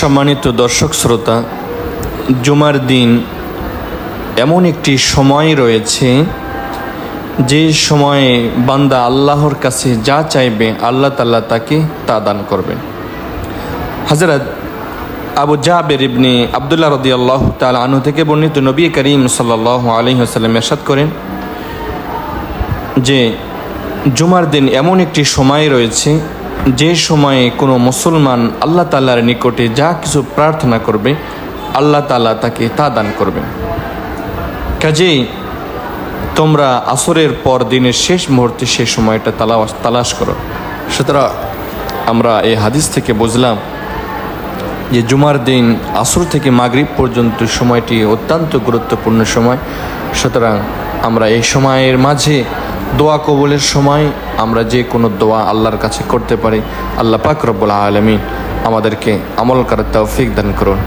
সম্মানিত দর্শক শ্রোতা, জুমার দিন এমন একটি সময় রয়েছে যে সময়ে বান্দা আল্লাহর কাছে যা চাইবে আল্লাহ তাল্লাহ তাকে তা দান করবেন। হজরত আবু জাবের ইবনে আবদুল্লাহ রদি আল্লাহ তাল আনু থেকে বর্ণিত নবী করিম সাল্লাহ আলী আসাল্লাম এরশাদ করেন যে জুমার দিন এমন একটি সময় রয়েছে যে সময়ে কোনো মুসলমান আল্লাহ তাল্লার নিকটে যা কিছু প্রার্থনা করবে, আল্লাহ তাল্লাহ তাকে তা দান করবেন। কাজেই তোমরা আসরের পর দিনের শেষ মুহূর্তে সেই সময়টা তালাশ তালাশ করো। সুতরাং আমরা এই হাদিস থেকে বুঝলাম যে জুমার দিন, আসর থেকে মাগরিব পর্যন্ত সময়টি অত্যন্ত গুরুত্বপূর্ণ সময়। সুতরাং আমরা এই সময়ের মাঝে দোয়া কবুলের সময় আমরা যে কোনো দোয়া আল্লাহর কাছে করতে পারি। আল্লাহ পাক রব্বুল আলমিন আমাদেরকে আমল করার তৌফিক দান করুন।